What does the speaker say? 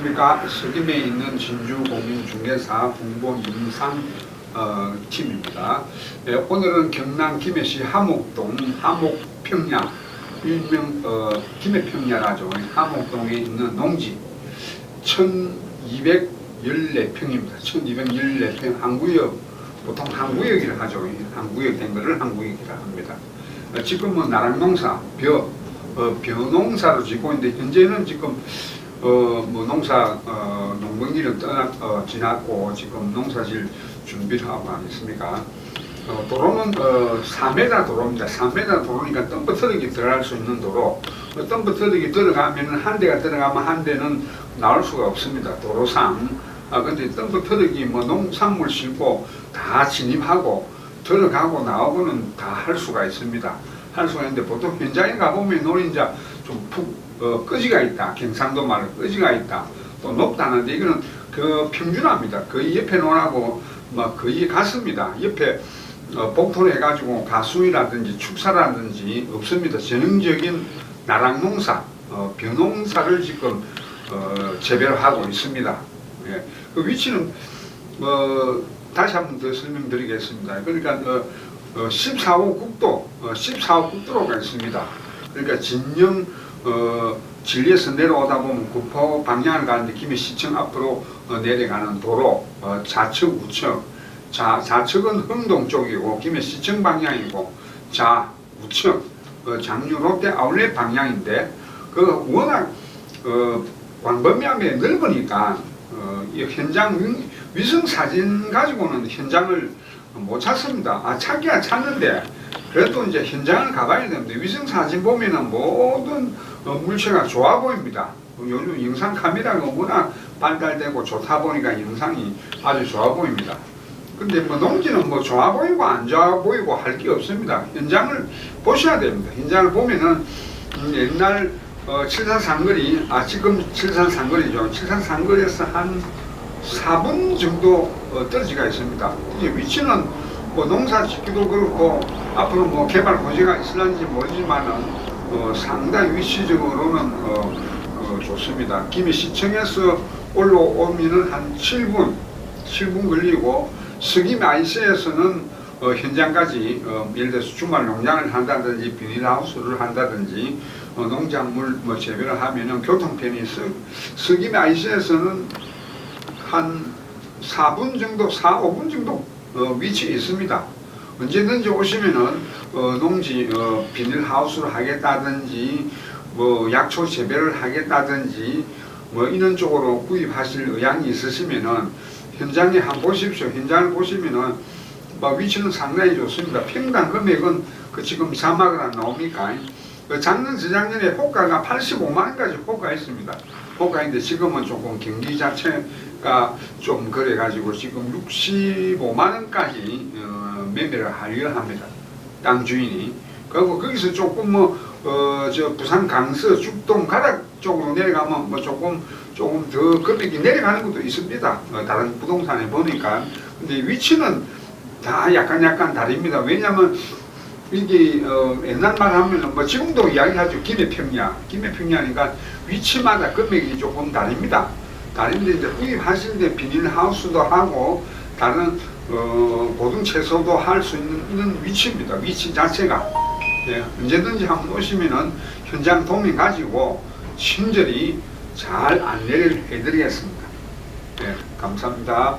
안녕하십니까. 서김에 있는 진주공인중개사 홍보 임상 어, 팀입니다. 예, 오늘은 경남 김해시 하목동 하목평야 일명 어, 김해평야라죠. 하목동에 있는 농지 1214평입니다. 1214평 한구역 보통 한구역이라 하죠. 이 한구역 된 거를 한구역이라 합니다. 어, 지금은 나랑농사 벼 어, 벼농사로 짓고 있는데 현재는 지금 어, 뭐 농사 어, 농번기는 떠나 어, 지났고 지금 농사질 준비를 하고 하겠습니까? 어, 도로는 어, 4m 도로입니다. 4m 도로니까 덤프트럭이 들어갈 수 있는 도로. 어, 덤프트럭이 들어가면 한 대가 들어가면 한 대는 나올 수가 없습니다. 도로상. 아 근데 덤프트럭이 뭐 농산물 싣고 다 진입하고 들어가고 나오고는 다 할 수가 있습니다. 할 수가 있는데 보통 현장에 가보면 노린자 좀 푹 어, 끄지가 있다. 경상도 말로 끄지가 있다. 또 높다는데 이거는 그 평준화입니다. 거의 옆에 논하고 뭐 거의 같습니다. 옆에 어, 복토를 해가지고 가수이라든지 축사라든지 없습니다. 전형적인 나랑농사, 어, 벼농사를 지금 어, 재배를 하고 있습니다. 예. 그 위치는 어, 다시 한 번 더 설명드리겠습니다. 그러니까 어, 어, 14호 국도, 어, 14호 국도로가 있습니다. 그러니까 진영 어, 진리에서 내려오다 보면 구포 방향을 가는데 김해시청 앞으로 어, 내려가는 도로 어, 좌측 우측 자, 좌측은 흥동 쪽이고 김해시청 방향이고 좌 우측 어, 장류 롯데 아울렛 방향인데 그 워낙 어, 광범위하게 넓으니까 어, 이 현장 위- 위성 사진 가지고는 현장을 못 찾습니다. 아 찾기야 찾는데 그래도 이제 현장을 가봐야 되는데 위성 사진 보면은 모든 어, 물체가 좋아 보입니다. 어, 요즘 영상 카메라가 워낙 발달되고 좋다 보니까 영상이 아주 좋아 보입니다. 근데 뭐 농지는 뭐 좋아 보이고 안 좋아 보이고 할 게 없습니다. 현장을 보셔야 됩니다. 현장을 보면은 음, 옛날 어, 칠산 상거리, 아 지금 칠산 상거리죠. 칠산 상거리에서 한 4분 정도 어, 떨어지가 있습니다. 이제 위치는 뭐 농사 짓기도 그렇고 앞으로 뭐 개발 호재가 있을런지 모르지만은 어, 상당히 위치적으로는 어, 어, 좋습니다. 김해시청에서 올라오면은 한 7분, 7분 걸리고 서김 아이스에서는 어, 현장까지 어, 예를 들어서 주말 농장을 한다든지 비닐하우스를 한다든지 어, 농작물 뭐 재배를 하면은 교통편이 서, 서김 아이스에서는 한 4분 정도, 4, 5분 정도 어, 위치에 있습니다. 언제든지 오시면은 어, 농지 어, 비닐하우스를 하겠다든지 뭐 약초 재배를 하겠다든지 뭐 이런 쪽으로 구입하실 의향이 있으시면은 현장에 한번 보십시오. 현장을 보시면은 뭐 위치는 상당히 좋습니다. 평당 금액은 그 지금 사막을 안 나옵니까? 그 작년 재작년에 호가가 85만 원까지 호가했습니다. 호가인데 지금은 조금 경기 자체가 좀 그래가지고 지금 65만 원까지 어, 매매를 하려 합니다. 땅 주인이. 그리고 거기서 조금 뭐 어 저 부산 강서 죽동 가락 쪽으로 내려가면 뭐 조금 조금 더 금액이 내려가는 것도 있습니다. 어, 다른 부동산에 보니까. 근데 위치는 다 약간 약간 다릅니다. 왜냐면 이게 어, 옛날 말 하면은 뭐 지금도 이야기하죠. 김해평야. 김해평야니까 위치마다 금액이 조금 다릅니다. 다른데 이제 구입하실 때 비닐하우스도 하고 다른 어, 고등 채소도 할 수 있는 이런 위치입니다. 위치 자체가. 예, 언제든지 한번 오시면은 현장 도면 가지고 친절히 잘 안내를 해드리겠습니다. 예, 감사합니다.